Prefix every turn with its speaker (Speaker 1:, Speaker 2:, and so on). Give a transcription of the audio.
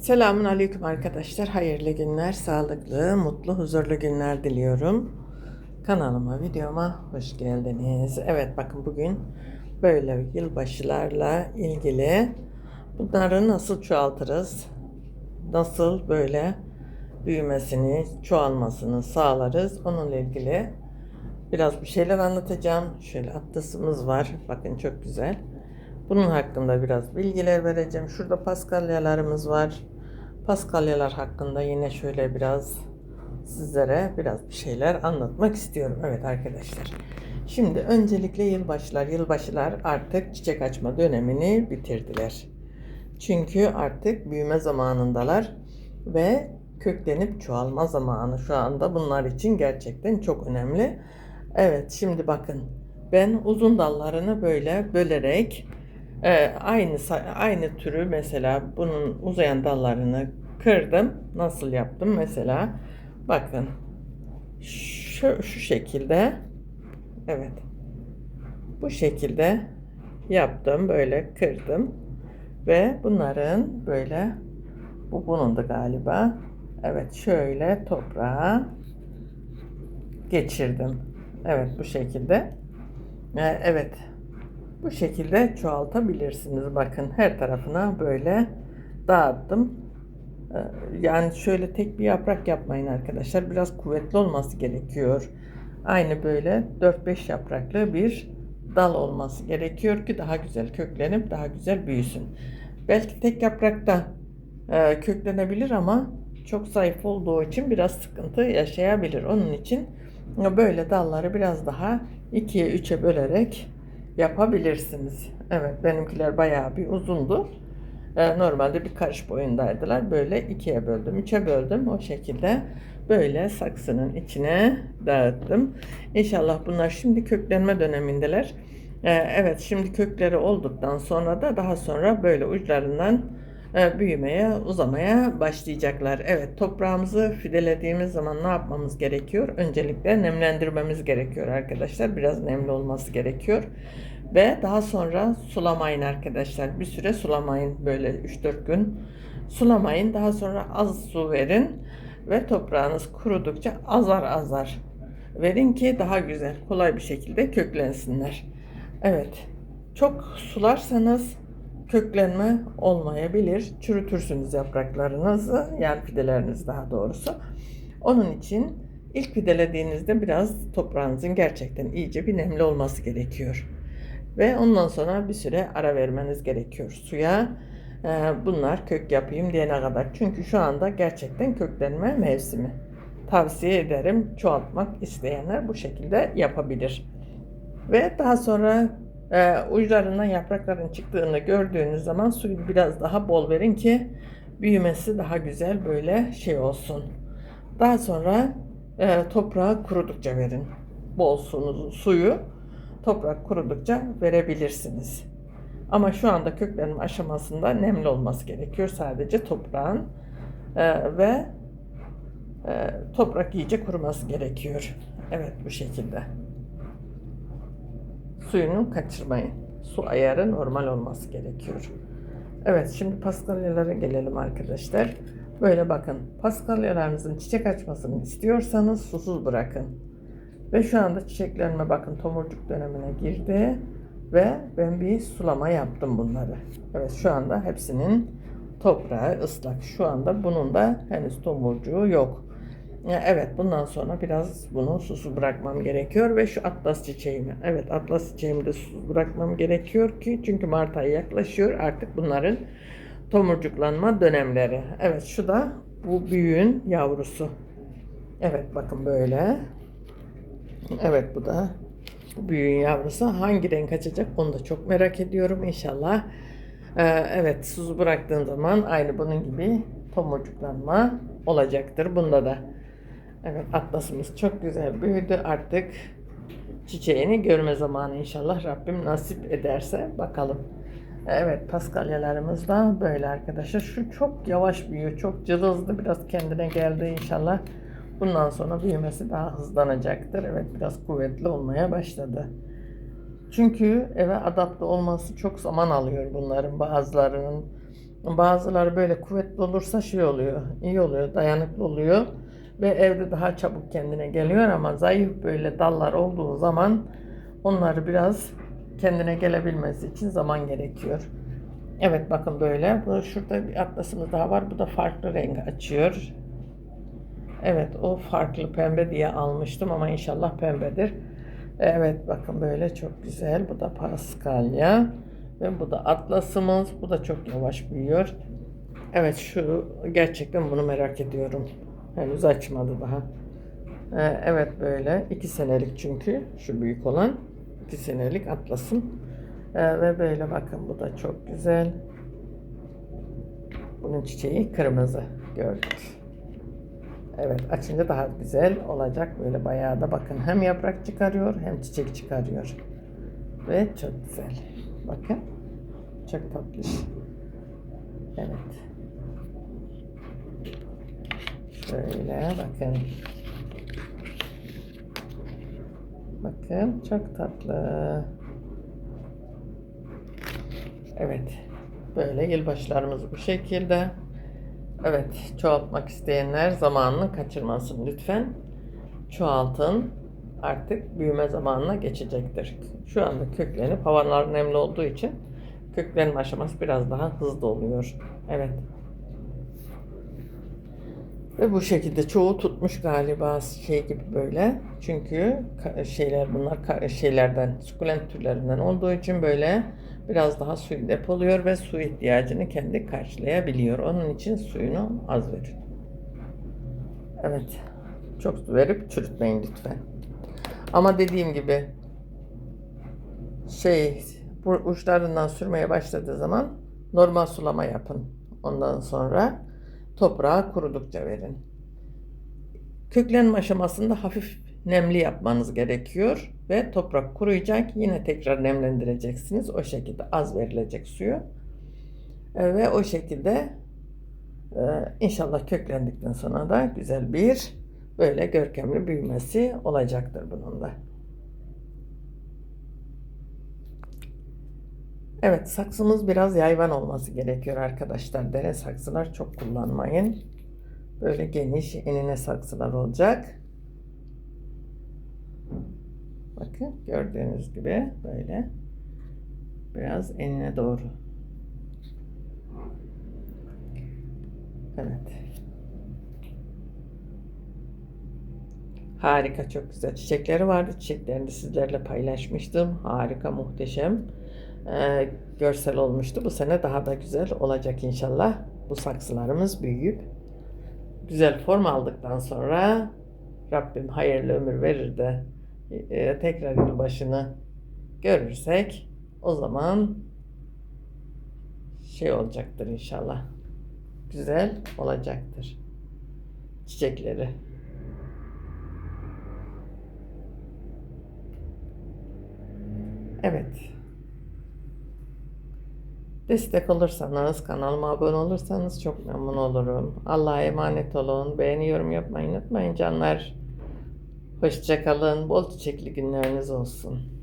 Speaker 1: Selamun Aleyküm arkadaşlar. Hayırlı günler, sağlıklı, mutlu, huzurlu günler diliyorum. Kanalıma, videoma hoş geldiniz. Evet bakın bugün böyle yılbaşılarla ilgili bunları nasıl çoğaltırız? Nasıl böyle büyümesini, çoğalmasını sağlarız? Onunla ilgili biraz bir şeyler anlatacağım. Şöyle atlasımız var. Bakın çok güzel. Bunun hakkında biraz bilgiler vereceğim. Şurada paskalyalarımız var. Paskalyalar hakkında yine şöyle biraz sizlere biraz bir şeyler anlatmak istiyorum. Evet arkadaşlar. Şimdi öncelikle yılbaşılar. Yılbaşılar artık çiçek açma dönemini bitirdiler. Çünkü artık büyüme zamanındalar ve köklenip çoğalma zamanı şu anda bunlar için gerçekten çok önemli. Evet şimdi bakın ben uzun dallarını böyle bölerek ee, aynı aynı türü mesela bunun uzayan dallarını kırdım. Nasıl yaptım mesela? Bakın. Şu, şu şekilde. Evet. Bu şekilde yaptım. Böyle kırdım. Ve bunların böyle bu bunundu galiba. Evet şöyle toprağa geçirdim. Evet bu şekilde. Ee, evet bu şekilde çoğaltabilirsiniz. Bakın her tarafına böyle dağıttım. Ee, Yani şöyle tek bir yaprak yapmayın arkadaşlar. Biraz kuvvetli olması gerekiyor. Aynı böyle 4-5 yapraklı bir dal olması gerekiyor ki daha güzel köklenip daha güzel büyüsün. Belki tek yaprakta e, köklenebilir ama çok zayıf olduğu için biraz sıkıntı yaşayabilir. Onun için böyle dalları biraz daha ikiye üçe bölerek yapabilirsiniz. Evet benimkiler bayağı bir uzundu. Ee, normalde bir karış boyundaydılar. Böyle ikiye böldüm, üçe böldüm. O şekilde böyle saksının içine dağıttım. İnşallah bunlar şimdi köklenme dönemindeler. Ee, evet şimdi kökleri olduktan sonra da daha sonra böyle uçlarından büyümeye, uzamaya başlayacaklar. Evet toprağımızı fidelediğimiz zaman ne yapmamız gerekiyor? Öncelikle nemlendirmemiz gerekiyor arkadaşlar. Biraz nemli olması gerekiyor. Ve daha sonra sulamayın arkadaşlar. Bir süre sulamayın böyle 3-4 gün. Sulamayın. Daha sonra az su verin. Ve toprağınız kurudukça azar azar verin ki daha güzel, kolay bir şekilde köklensinler. Evet. Çok sularsanız köklenme olmayabilir. Çürütürsünüz yapraklarınızı, yani fideleriniz daha doğrusu. Onun için ilk fidelediğinizde biraz toprağınızın gerçekten iyice bir nemli olması gerekiyor. Ve ondan sonra bir süre ara vermeniz gerekiyor suya. Ee, bunlar kök yapayım diyene kadar. Çünkü şu anda gerçekten köklenme mevsimi. Tavsiye ederim çoğaltmak isteyenler bu şekilde yapabilir. Ve daha sonra e, uçlarından yaprakların çıktığını gördüğünüz zaman suyu biraz daha bol verin ki büyümesi daha güzel böyle şey olsun. Daha sonra e, toprağı kurudukça verin. Bol sunu, suyu toprak kurudukça verebilirsiniz. Ama şu anda köklenme aşamasında nemli olması gerekiyor sadece toprağın e, ve e, toprak iyice kuruması gerekiyor. Evet bu şekilde. Suyunu kaçırmayın. Su ayarı normal olması gerekiyor. Evet şimdi paskalyalara gelelim arkadaşlar. Böyle bakın paskalyalarınızın çiçek açmasını istiyorsanız susuz bırakın. Ve şu anda çiçeklenme bakın tomurcuk dönemine girdi. Ve ben bir sulama yaptım bunları. Evet şu anda hepsinin toprağı ıslak. Şu anda bunun da henüz tomurcuğu yok. Evet bundan sonra biraz bunu susuz bırakmam gerekiyor ve şu atlas çiçeğimi. Evet atlas çiçeğimi de susuz bırakmam gerekiyor ki çünkü Mart ayı yaklaşıyor. Artık bunların tomurcuklanma dönemleri. Evet şu da bu büyüğün yavrusu. Evet bakın böyle. Evet bu da bu büyüğün yavrusu. Hangi renk açacak onu da çok merak ediyorum inşallah. Ee, evet susuz bıraktığın zaman aynı bunun gibi tomurcuklanma olacaktır. Bunda da. Evet atlasımız çok güzel büyüdü artık çiçeğini görme zamanı inşallah Rabbim nasip ederse bakalım. Evet paskalyalarımız da böyle arkadaşlar. Şu çok yavaş büyüyor. Çok cılızdı. Biraz kendine geldi inşallah. Bundan sonra büyümesi daha hızlanacaktır. Evet biraz kuvvetli olmaya başladı. Çünkü eve adapte olması çok zaman alıyor bunların bazılarının. Bazıları böyle kuvvetli olursa şey oluyor, iyi oluyor, dayanıklı oluyor ve evde daha çabuk kendine geliyor ama zayıf böyle dallar olduğu zaman onları biraz kendine gelebilmesi için zaman gerekiyor. Evet bakın böyle. Bu şurada bir atlasımız daha var. Bu da farklı renk açıyor. Evet o farklı pembe diye almıştım ama inşallah pembedir. Evet bakın böyle çok güzel. Bu da paskalya. Ve bu da atlasımız. Bu da çok yavaş büyüyor. Evet şu gerçekten bunu merak ediyorum. Henüz açmadı daha. Ee, evet böyle. iki senelik çünkü şu büyük olan. iki senelik atlasım. Ee, ve böyle bakın bu da çok güzel. Bunun çiçeği kırmızı gördük. Evet açınca daha güzel olacak. Böyle bayağı da bakın hem yaprak çıkarıyor hem çiçek çıkarıyor. Ve çok güzel. Bakın. Çok tatlış. Evet. Şöyle bakın. Bakın çok tatlı. Evet. Böyle yılbaşlarımız bu şekilde. Evet, çoğaltmak isteyenler zamanını kaçırmasın lütfen. Çoğaltın. Artık büyüme zamanına geçecektir. Şu anda köklenip havalar nemli olduğu için köklenme aşaması biraz daha hızlı oluyor. Evet. Ve bu şekilde çoğu tutmuş galiba şey gibi böyle. Çünkü şeyler bunlar şeylerden, sukulent türlerinden olduğu için böyle biraz daha suyu depoluyor ve su ihtiyacını kendi karşılayabiliyor. Onun için suyunu az verin. Evet. Çok su verip çürütmeyin lütfen. Ama dediğim gibi şey bu uçlarından sürmeye başladığı zaman normal sulama yapın. Ondan sonra toprağa kurudukça verin. Köklenme aşamasında hafif nemli yapmanız gerekiyor ve toprak kuruyacak. Yine tekrar nemlendireceksiniz. O şekilde az verilecek suyu. E, Ve o şekilde e, inşallah köklendikten sonra da güzel bir böyle görkemli büyümesi olacaktır bunun da. Evet saksımız biraz yayvan olması gerekiyor arkadaşlar. Dere saksılar çok kullanmayın. Böyle geniş enine saksılar olacak. Bakın gördüğünüz gibi böyle biraz enine doğru. Evet. Harika çok güzel çiçekleri vardı. Çiçeklerini sizlerle paylaşmıştım. Harika muhteşem e, görsel olmuştu. Bu sene daha da güzel olacak inşallah. Bu saksılarımız büyüyüp güzel form aldıktan sonra Rabbim hayırlı ömür verir de e, tekrar yılbaşını görürsek o zaman şey olacaktır inşallah. Güzel olacaktır. Çiçekleri. Evet. Destek olursanız, kanalıma abone olursanız çok memnun olurum. Allah'a emanet olun. Beğeni, yorum yapmayı unutmayın canlar. Hoşçakalın. Bol çiçekli günleriniz olsun.